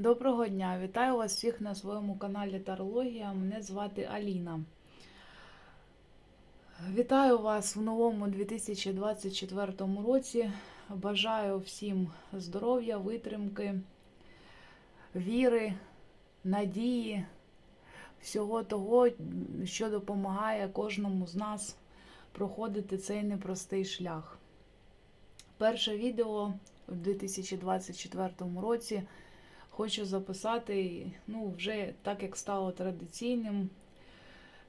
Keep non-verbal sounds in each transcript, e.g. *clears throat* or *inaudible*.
Доброго дня! Вітаю вас всіх на своєму каналі Тарологія. Мене звати Аліна. Вітаю вас в новому 2024 році. Бажаю всім здоров'я, витримки, віри, надії, всього того, що допомагає кожному з нас проходити цей непростий шлях. Перше відео у 2024 році хочу записати, ну, вже так як стало традиційним,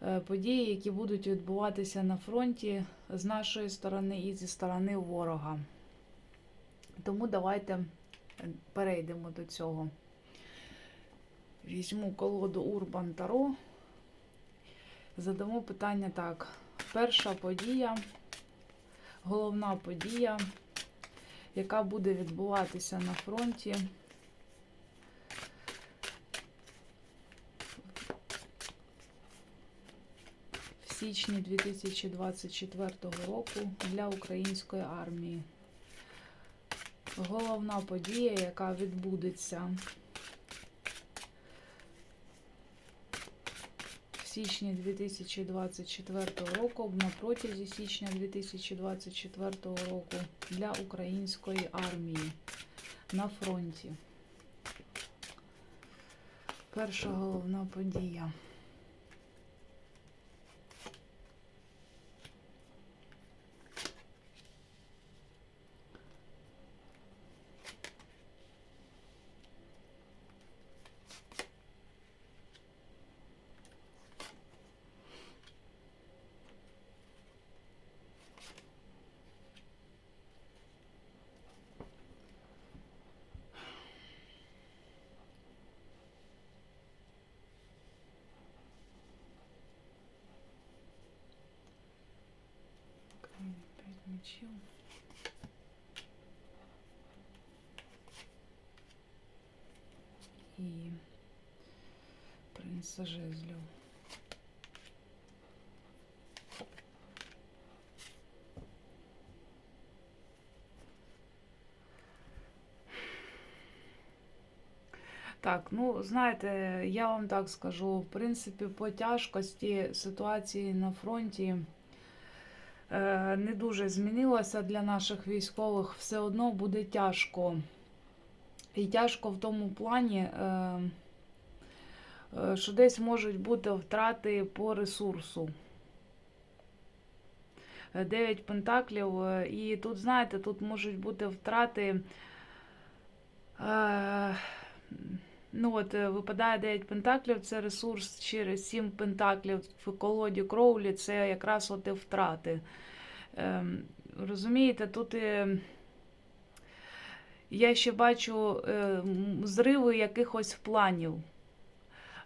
е, події, які будуть відбуватися на фронті з нашої сторони і зі сторони ворога. Тому давайте перейдемо до цього. Візьму колоду Урбан Таро. Задамо питання так. Перша подія, головна подія, яка буде відбуватися на фронті. Січні 2024 року для української армії. Головна подія, яка відбудеться в січні 2024 року, на протязі січня 2024 року для української армії на фронті. Перша головна подія. Мечів. І принца жезлів. Так, ну знаєте, я вам так скажу, в принципі, по тяжкості ситуації на фронті не дуже змінилася для наших військових, все одно буде тяжко. І тяжко в тому плані, е, е, що десь можуть бути втрати по ресурсу. Е, Дев'ять пентаклів, е, і тут, знаєте, тут можуть бути втрати. Ну от е, випадає 9 пентаклів, це ресурс через 7 пентаклів в колоді кроулі, це якраз от і втрати. Ем, розумієте, тут е, я ще бачу е, зриви якихось планів.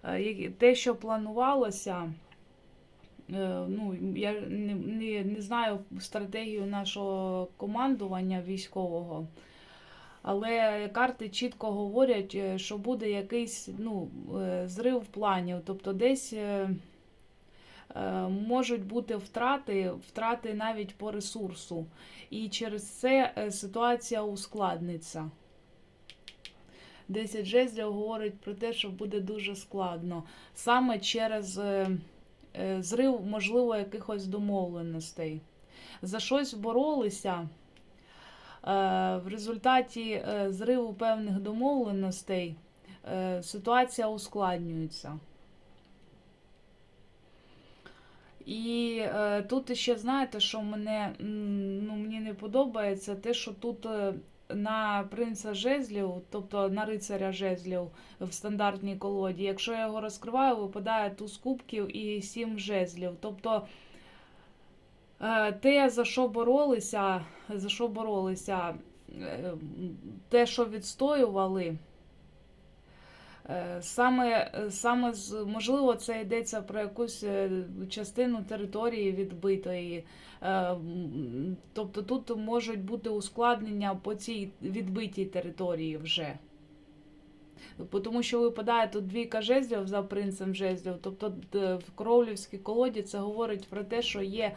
Е, те, що планувалося, е, ну, я не, не, не знаю стратегію нашого командування військового. Але карти чітко говорять, е, що буде якийсь ну, е, зрив планів. Тобто десь е, можуть бути втрати, втрати навіть по ресурсу. І через це ситуація ускладниться. 10 жезлів говорить про те, що буде дуже складно. Саме через зрив, можливо, якихось домовленостей. За щось боролися. Е, В результаті е, зриву певних домовленостей е, ситуація ускладнюється. І е, тут ще знаєте, що мене, ну, мені не подобається, те, що тут на принца жезлів, тобто на рицаря жезлів в стандартній колоді, якщо я його розкриваю, випадає туз кубків і сім жезлів. Тобто Те, за що боролися, за що боролися, е, те, що відстоювали, е, саме, саме можливо, це йдеться про якусь е, частину території відбитої. Е, Тобто тут можуть бути ускладнення по цій відбитій території вже. Тому що випадає тут двійка жезлів за принцем жезлів. Тобто в кровлівській колоді це говорить про те, що є е,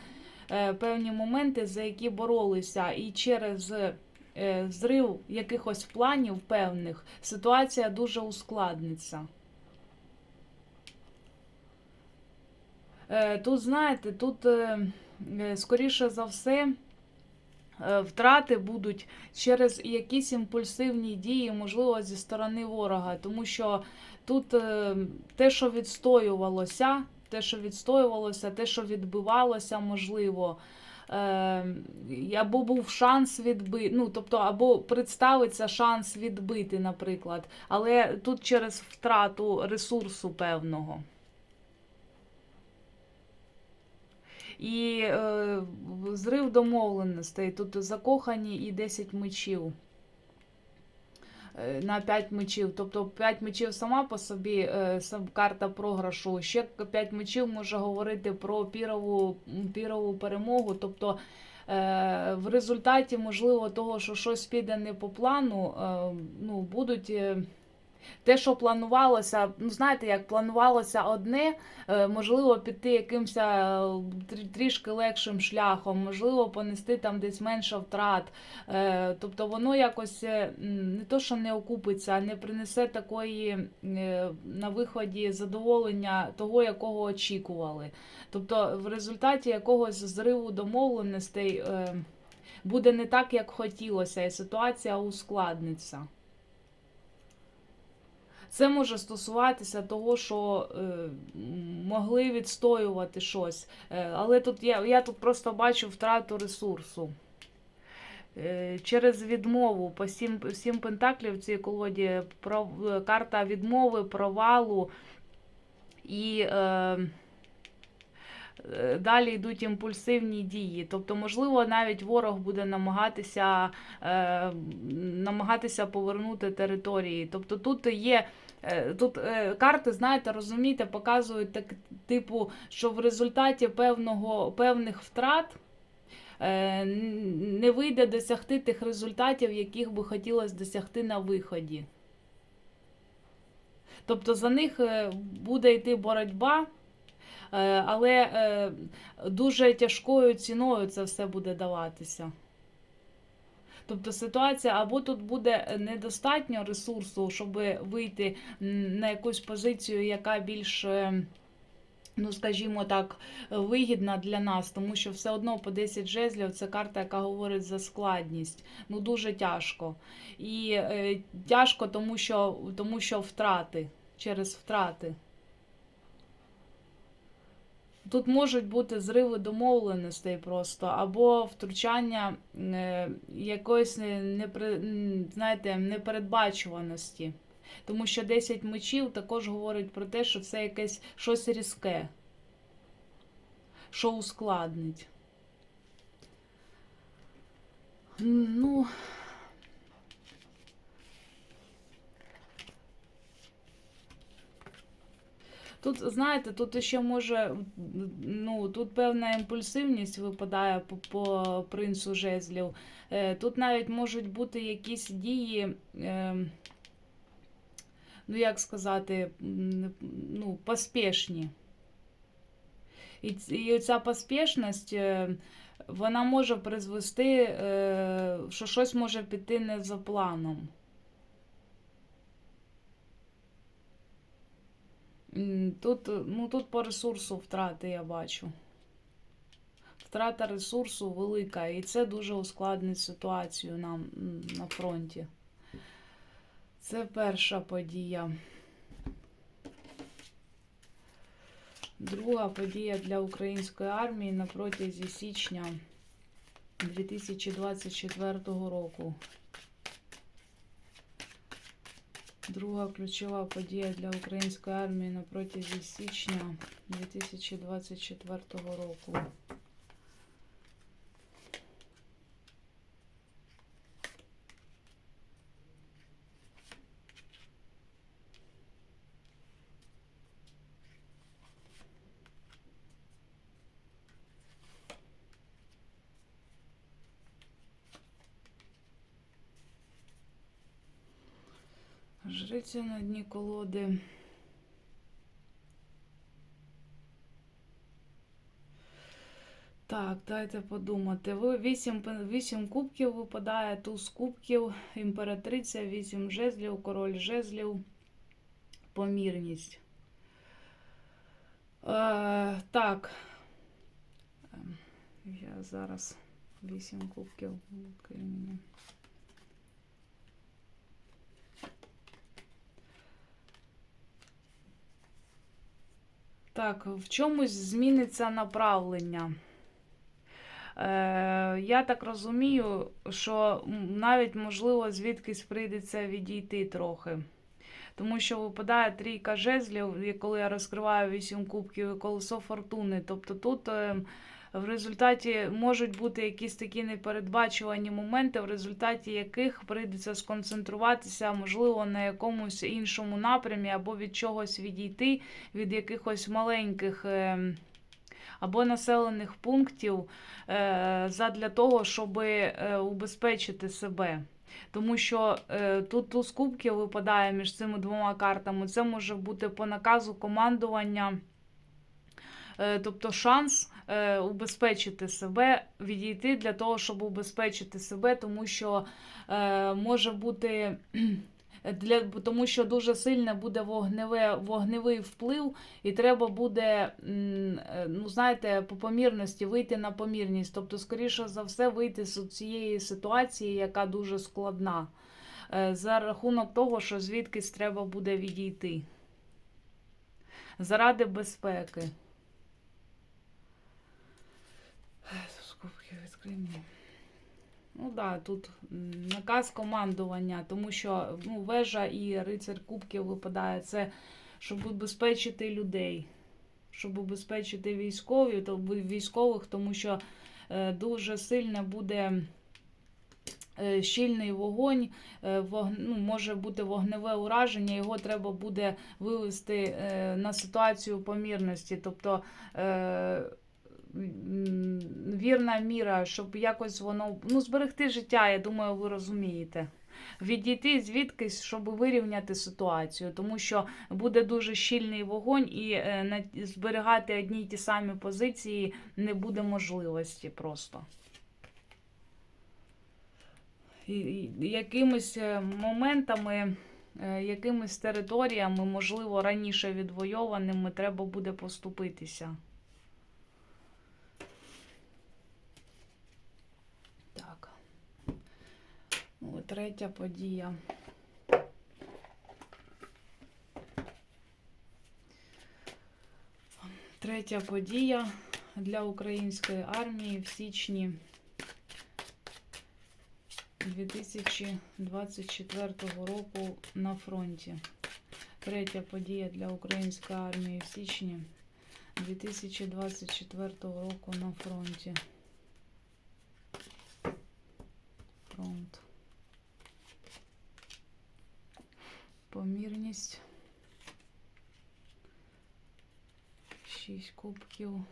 певні моменти, за які боролися, і через е, зрив якихось планів певних, ситуація дуже ускладниться. Е, Тут, знаєте, тут, е, е, скоріше за все, е, втрати будуть через якісь імпульсивні дії, можливо, зі сторони ворога. Тому що тут е, те, що відстоювалося, те, що відстоювалося, те, що відбивалося, можливо. е, Або був шанс відбити, ну тобто, або представиться шанс відбити, наприклад. Але тут через втрату ресурсу певного. І е, зрив домовленостей. Тут закохані і 10 мечів. Е, На 5 мечів. Тобто 5 мечів сама по собі е, сам карта програшу. Ще 5 мечів може говорити про пірову, пірову перемогу. Тобто е, в результаті, можливо, того, що щось піде не по плану, ну, будуть. Те, що планувалося, ну знаєте, як планувалося одне, е, можливо, піти якимось е, трішки легшим шляхом, можливо, понести там десь менше втрат. Е, Тобто воно якось не то, що не окупиться, а не принесе такої на виході задоволення того, якого очікували. Тобто, в результаті якогось зриву домовленостей буде не так, як хотілося, і ситуація ускладниться. Це може стосуватися того, що е, могли відстоювати щось. Е, але тут я, я тут просто бачу втрату ресурсу. Е, через відмову по сім, сім пентаклів в цій колоді про, карта відмови, провалу і. Е, Далі йдуть імпульсивні дії. Тобто, можливо, навіть ворог буде намагатися, е, намагатися повернути території. Тобто тут є. е, Тут е, карти, знаєте, розумієте, показують так, типу, що в результаті певного, певних втрат е, не вийде досягти тих результатів, яких би хотілося досягти на виході. Тобто за них е, буде йти боротьба, е, але е, дуже тяжкою ціною це все буде даватися. Тобто ситуація або тут буде недостатньо ресурсу, щоб вийти на якусь позицію, яка більш, е, ну скажімо так, вигідна для нас, тому що все одно по 10 жезлів це карта, яка говорить за складність. Ну дуже тяжко. І е, тяжко, тому що, тому що втрати через втрати. Тут можуть бути зриви домовленостей просто, або втручання е, якоїсь непри- знаєте, непередбачуваності. Тому що 10 мечів також говорить про те, що це якесь щось різке, що ускладнить. Ну, Тут, знаєте, тут ще може, ну, тут певна імпульсивність випадає по, по принцу жезлів. Е, Тут навіть можуть бути якісь дії, е, ну як сказати, ну, поспішні. І, і оця поспішність, е, вона може призвести, що щось може піти не за планом. Тут, е, ну, тут по ресурсу втрати я бачу. Втрата ресурсу велика, і це дуже ускладнить ситуацію нам на фронті. Це перша подія. Друга подія для української армії на протязі січня 2024 року. Друга ключова подія для української армії на протязі січня 2024 року. Жриця на дні колоди. Так, дайте подумати. Ви 8, 8 кубків випадає, туз кубків, імператриця, 8 жезлів, король жезлів, помірність. Е, так. Ем, Я зараз 8 кубків. мені. Так, в чомусь зміниться направлення. Е, я так розумію, що навіть можливо звідкись прийдеться відійти трохи. Тому що випадає трійка жезлів, коли я розкриваю вісім кубків і колесо фортуни. Тобто тут е, в результаті можуть бути якісь такі непередбачувані моменти, в результаті яких прийдеться сконцентруватися, можливо, на якомусь іншому напрямі, або від чогось відійти, від якихось маленьких. е, або населених пунктів е, задля того, щоб е, убезпечити себе. Тому що е, тут туз кубків випадає між цими двома картами. Це може бути по наказу командування, тобто шанс е, убезпечити себе, відійти для того, щоб убезпечити себе, тому що е, може бути. *clears throat* Для, тому що дуже сильне буде вогневе, вогневий вплив, і треба буде, е, ну знаєте, по помірності вийти на помірність. Тобто, скоріше за все, вийти з цієї ситуації, яка дуже складна, е, за рахунок того, що звідкись треба буде відійти. Заради безпеки. Скобки відкрий мені. Ну да, тут наказ командування, тому що ну, вежа і рицар кубків випадає. Це щоб убезпечити людей, щоб убезпечити військові, то військових, тому що е, дуже сильно буде е, щільний вогонь, е, вог, ну, може бути вогневе ураження, його треба буде вивести е, на ситуацію помірності. Тобто е, вірна міра, щоб якось воно ну, зберегти життя, я думаю, ви розумієте. Відійти звідкись, щоб вирівняти ситуацію, тому що буде дуже щільний вогонь, і е, зберігати одні й ті самі позиції не буде можливості просто. І, якимись е, моментами, е, якимись територіями, можливо, раніше відвойованими, треба буде поступитися. Так. Ну, третя подія. Третя подія для української армії в січні 2024 року на фронті. Третя подія для української армії в січні 2024 року на фронті. Помірність. Шість кубків.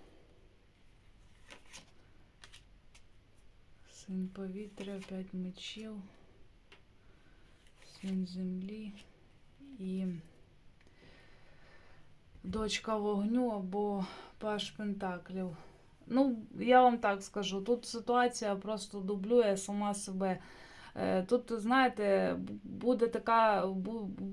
Син повітря, п'ять мечів. Син землі і дочка вогню або паш пентаклів. Ну, я вам так скажу, тут ситуація просто дублює сама себе. Е, Тут, знаєте, буде така,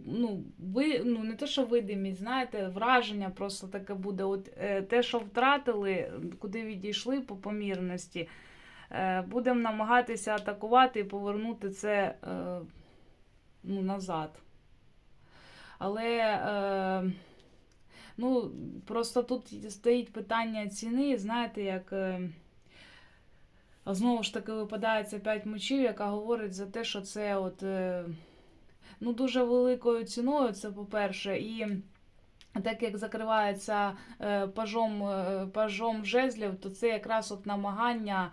ну, ви, ну не те, що видимість, знаєте, враження просто таке буде. От е, те, що втратили, куди відійшли по помірності, е, будемо намагатися атакувати і повернути це ну, назад. Але ну, просто тут стоїть питання ціни, знаєте, як. Знову ж таки випадає ця 5 мечів, яка говорить за те, що це от, е, ну, дуже великою ціною, це по-перше, і так як закривається е, пажом, е, пажом жезлів, то це якраз от намагання,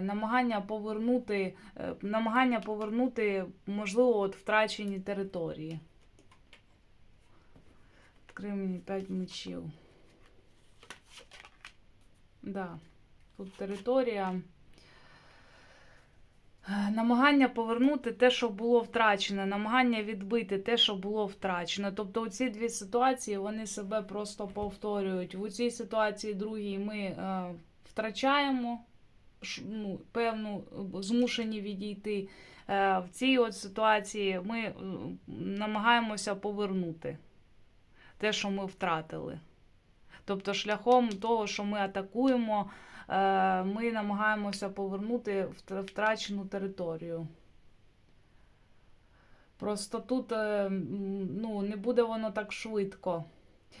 намагання повернути, намагання повернути, можливо, от втрачені території. Відкрий мені 5 мечів. Да. Тут територія. Намагання повернути те, що було втрачено, намагання відбити те, що було втрачено. Тобто ці дві ситуації вони себе просто повторюють. В цій ситуації другій ми е, втрачаємо ну, певну е, змушені відійти. Е, В цій от ситуації ми е, намагаємося повернути те, що ми втратили. Тобто, шляхом того, що ми атакуємо, ми намагаємося повернути втрачену територію. Просто тут е, ну, не буде воно так швидко.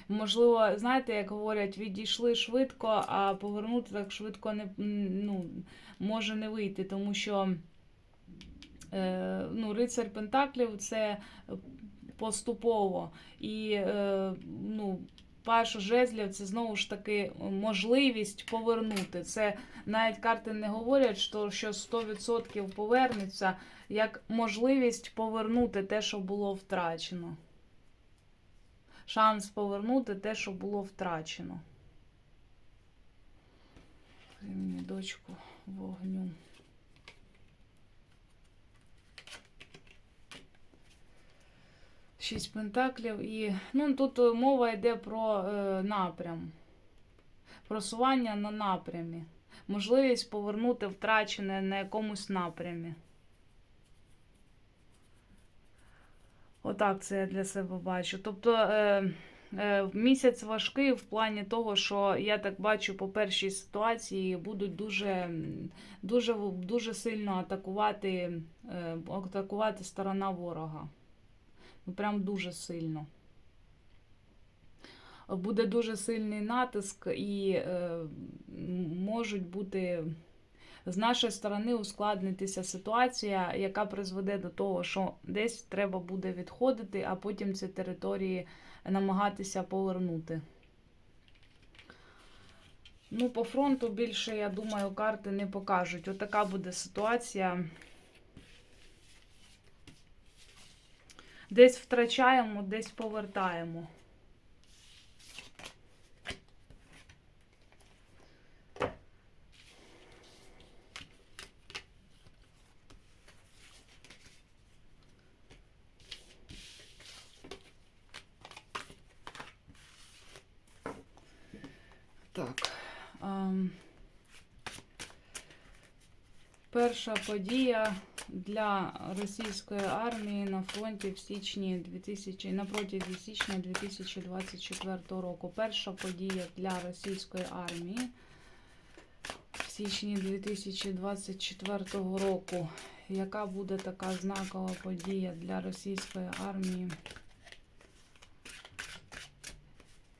Можливо, знаєте, як говорять, відійшли швидко, а повернути так швидко не, ну, може не вийти, тому що е, ну, рицар Пентаклів це поступово. І е, ну, паш жезлів це знову ж таки можливість повернути. Це навіть карти не говорять, що, що 100% повернеться, як можливість повернути те, що було втрачено. Шанс повернути те, що було втрачено. Мені дочку вогню. Шість пентаклів і ну, тут е, мова йде про е, напрям. Просування на напрямі. Можливість повернути втрачене на якомусь напрямі. Отак це я для себе бачу. Тобто е, е, місяць важкий в плані того, що я так бачу по першій ситуації будуть дуже, дуже, дуже сильно атакувати, е, атакувати сторона ворога. Ну, прям дуже сильно. Буде дуже сильний натиск і е, можуть бути з нашої сторони ускладнитися ситуація, яка призведе до того, що десь треба буде відходити, а потім ці території намагатися повернути. Ну, по фронту більше, я думаю, карти не покажуть. Отака буде ситуація. Десь втрачаємо, десь повертаємо. Так. ем, Перша подія для російської армії на фронті в січні 2000, на протязі січня 2024 року. Перша подія для російської армії в січні 2024 року. Яка буде така знакова подія для російської армії?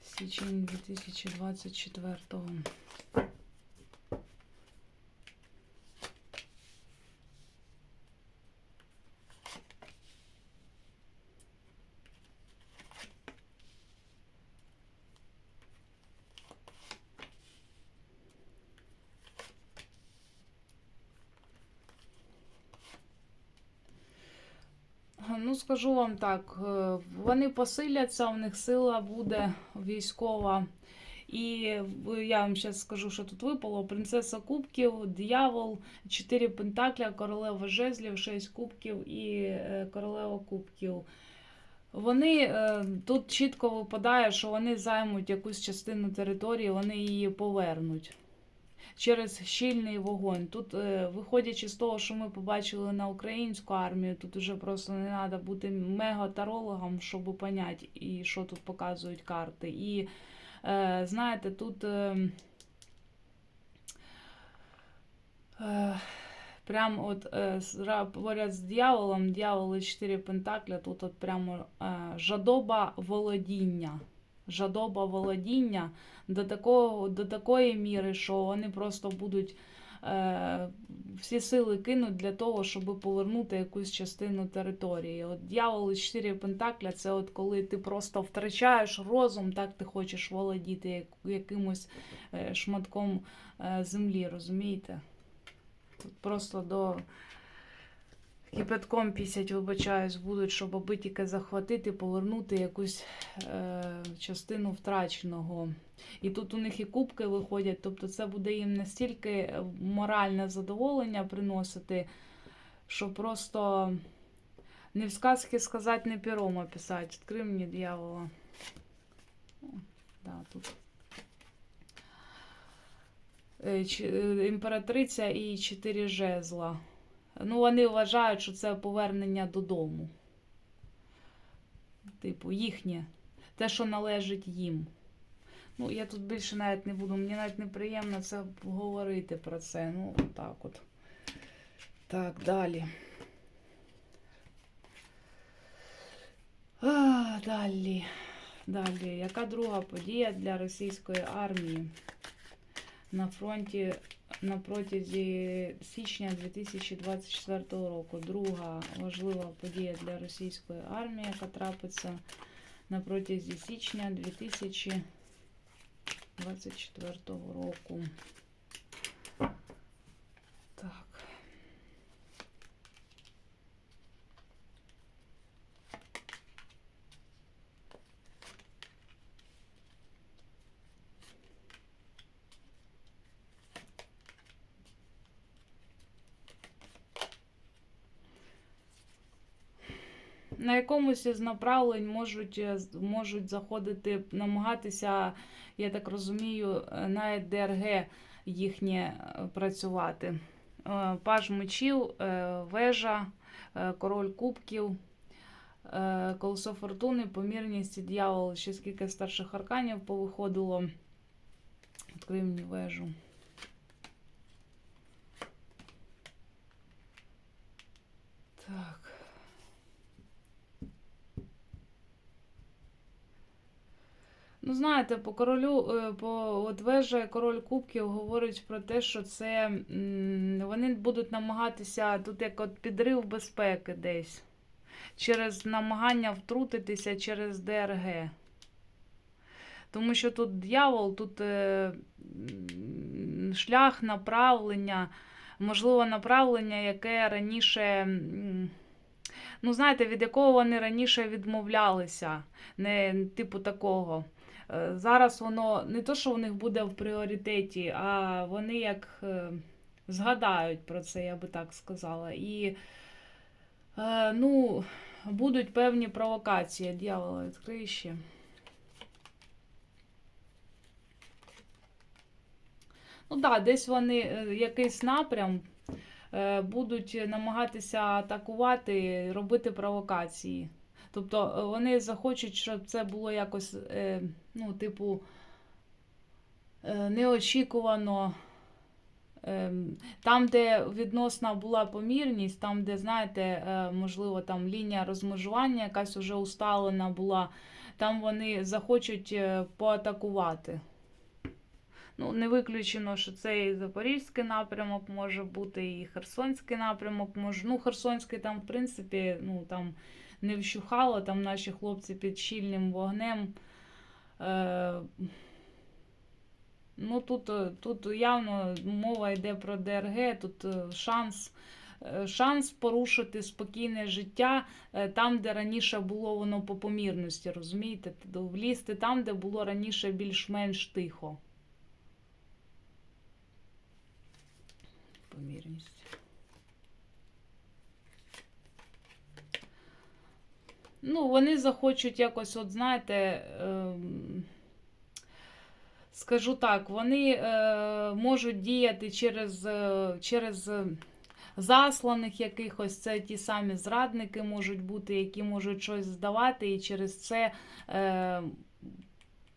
Січень 2024 Ну, скажу вам так, е, вони посиляться, у них сила буде військова. І я вам зараз скажу, що тут випало: принцеса кубків, диявол, 4 пентакля, королева жезлів, 6 кубків і е, королева кубків. Вони е, тут чітко випадає, що вони займуть якусь частину території, вони її повернуть через щільний вогонь. Тут, е, виходячи з того, що ми побачили на українську армію, тут уже просто не треба бути мега-тарологом, щоб поняти, і що тут показують карти. І е, знаєте, тут. Е, Прям от поряд з дьяволом, дьявол і 4 пентакля, тут от прямо жадоба володіння. Жадоба володіння до, такого, до такої міри, що вони просто будуть е, всі сили кинуть для того, щоб повернути якусь частину території. От дьявол і 4 пентакля це от коли ти просто втрачаєш розум, так ти хочеш володіти якимось е, шматком е, землі, розумієте? Тут просто до кипятком пісять, вибачаюсь, будуть, щоб аби тільки захватити, повернути якусь е, частину втраченого. І тут у них і кубки виходять, тобто це буде їм настільки е, моральне задоволення приносити, що просто не в сказки сказати, не пером описати. Відкрий мені дьявола. Да, тут. е, е, імператриця і чотири жезла. Ну, вони вважають, що це повернення додому. Типу, їхнє. Те, що належить їм. Ну, я тут більше навіть не буду. Мені навіть неприємно це говорити про це. Ну, так от. Так, далі. А, далі. Далі. Яка друга подія для російської армії на фронті на протязі січня 2024 року? Друга важлива подія для російської армії, яка трапиться на протязі січня 2024 року. Так. На якомусь із направлень можуть, е, можуть заходити, намагатися, я так розумію, е, на ДРГ їхнє е, працювати. Е, Паж мечів, е, вежа, е, король кубків, е, колесо фортуни, помірність, і дьявол, ще скільки старших арканів повиходило. Відкрив мені вежу. Так. Ну, знаєте, по королю, е, по от вежа король кубків говорить про те, що це вони будуть намагатися тут як от підрив безпеки десь через намагання втрутитися через ДРГ. Тому що тут дьявол, тут е, шлях направлення, можливо, направлення, яке раніше, ну, знаєте, від якого вони раніше відмовлялися, не типу такого. Е, Зараз воно не то, що у них буде в пріоритеті, а вони як е, згадають про це, я би так сказала. І е, ну, будуть певні провокації. Дьявола відкрий ще. Ну так, да, десь вони якийсь напрям будуть намагатися атакувати, робити провокації. Тобто е, вони захочуть, щоб це було якось, е, ну, типу, е, неочікувано. Ем, Там, де відносна була помірність, там, де, знаєте, можливо, там лінія розмежування якась уже усталена була, там вони захочуть поатакувати. Ну, не виключено, що це і Запорізький напрямок може бути, і Херсонський напрямок може. Ну, Херсонський там, в принципі, ну там не вщухало, там наші хлопці під щільним вогнем. Е, ну, тут, е, тут явно мова йде про ДРГ, тут е, шанс. е, Шанс порушити спокійне життя там, де раніше було воно по помірності, розумієте? Влізти там, де було раніше більш-менш тихо. Помірність. Ну, вони захочуть якось, от знаєте, ем, скажу так, вони е, можуть діяти через, е, через засланих якихось, це ті самі зрадники можуть бути, які можуть щось здавати, і через це е,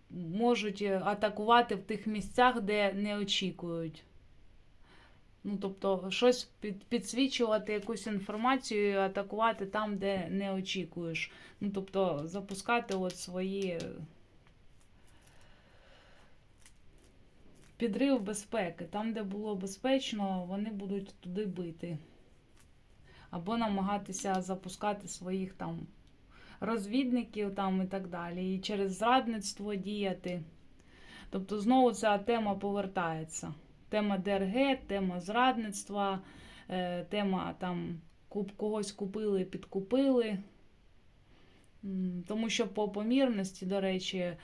можуть атакувати в тих місцях, де не очікують. Ну, тобто, щось під, підсвічувати якусь інформацію, атакувати там, де не очікуєш. Ну, тобто, запускати от свої е, підрив безпеки. Там, де було безпечно, вони будуть туди бити. Або намагатися запускати своїх там розвідників там і так далі. І через зрадництво діяти. Тобто, знову ця тема повертається. Тема ДРГ, тема зрадництва, е, тема там когось купили, підкупили. Тому що по помірності, до речі, е,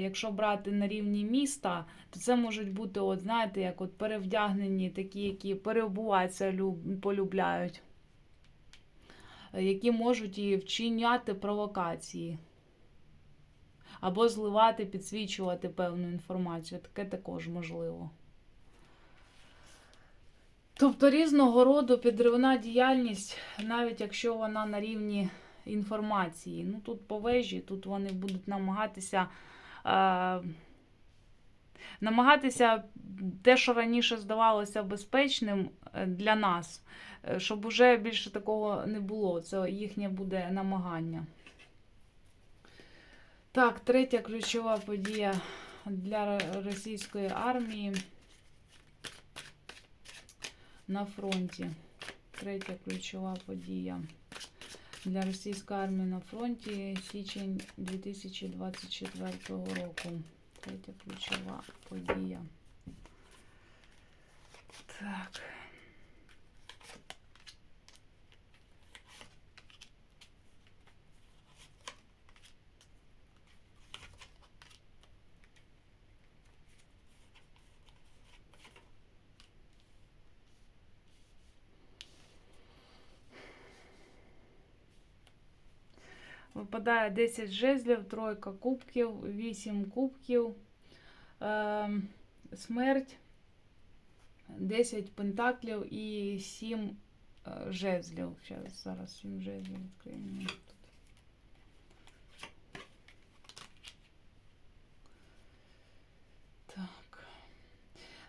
якщо брати на рівні міста, то це можуть бути, от, знаєте, як от перевдягнені такі, які переобуватися люб- полюбляють, які можуть і вчиняти провокації. Або зливати, підсвічувати певну інформацію. Таке також можливо. Тобто різного роду підривна діяльність, навіть якщо вона на рівні інформації. Ну тут по вежі, тут вони будуть намагатися. Е, намагатися те, що раніше здавалося безпечним е, для нас, е, щоб уже більше такого не було. Це їхнє буде намагання. Так, третя ключова подія для російської армії на фронті. Третя ключова подія для російської армії на фронті січень 2024 року. Третя ключова подія. Так. Випадає 10 жезлів, тройка кубків, 8 кубків, е, смерть, 10 пентаклів і 7 е, жезлів. Зараз, зараз 7 жезлів відкриємо.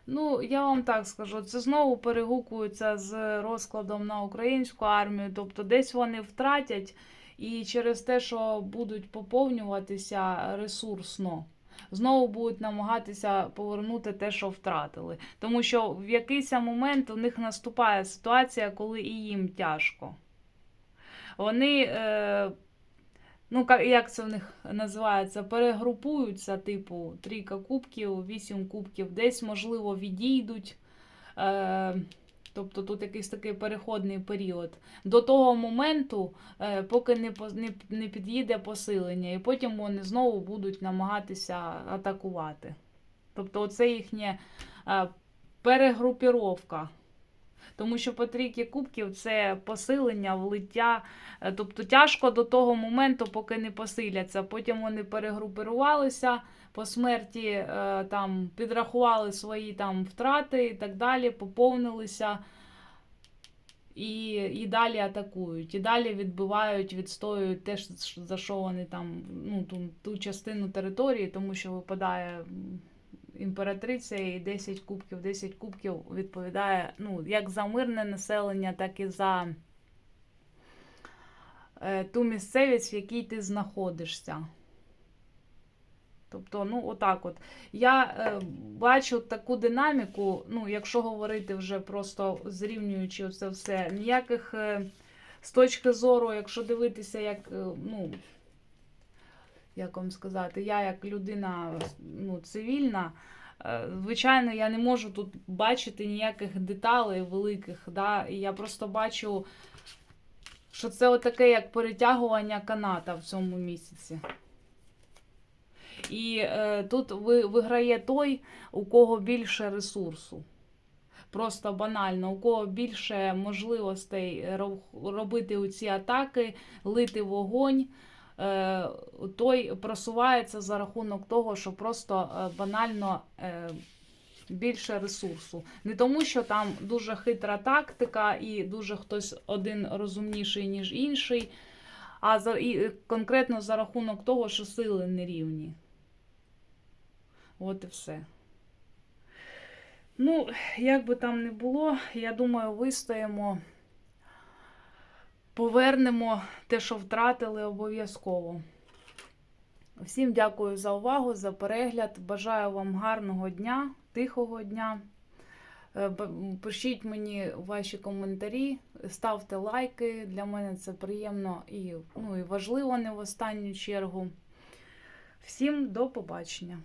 Ну, я вам так скажу, це знову перегукується з розкладом на українську армію, тобто десь вони втратять. І через те, що будуть поповнюватися ресурсно, знову будуть намагатися повернути те, що втратили. Тому що в якийсь момент у них наступає ситуація, коли і їм тяжко. Вони, е, ну, як це в них називається, перегрупуються, типу, трійка кубків, вісім кубків, десь, можливо, відійдуть. Е, Тобто тут якийсь такий переходний період. До того моменту, е, поки не під'їде посилення, і потім вони знову будуть намагатися атакувати. Тобто, це їхня е, перегрупіровка. Тому що по трійки кубків це посилення, влиття. Е, тобто тяжко до того моменту, поки не посиляться. Потім вони перегрупірувалися по смерті, е, там підрахували свої там втрати і так далі, поповнилися. І і далі атакують, і далі відбивають, відстоюють те, за що вони там ну, ту, ту частину території, тому що випадає імператриця і 10 кубків, 10 кубків відповідає ну, як за мирне населення, так і за е, ту місцевість, в якій ти знаходишся. Тобто, ну, отак от. Я е, бачу таку динаміку, ну, якщо говорити вже просто зрівнюючи це все, ніяких е, з точки зору, якщо дивитися, як, е, ну, як вам сказати, я як людина ну, цивільна, е, звичайно, я не можу тут бачити ніяких деталей великих. Да? І я просто бачу, що це отаке як перетягування каната в цьому місяці. І е, тут ви, виграє той, у кого більше ресурсу. Просто банально, у кого більше можливостей робити ці атаки, лити вогонь, е, той просувається за рахунок того, що просто е, банально е, більше ресурсу. Не тому, що там дуже хитра тактика і дуже хтось один розумніший, ніж інший, а за, і конкретно за рахунок того, що сили нерівні. От і все. Ну, як би там не було, я думаю, вистоїмо, повернемо те, що втратили, обов'язково. Всім дякую за увагу, за перегляд. Бажаю вам гарного дня, тихого дня. Е, пишіть мені ваші коментарі, ставте лайки. Для мене це приємно і, ну, і важливо не в останню чергу. Всім до побачення!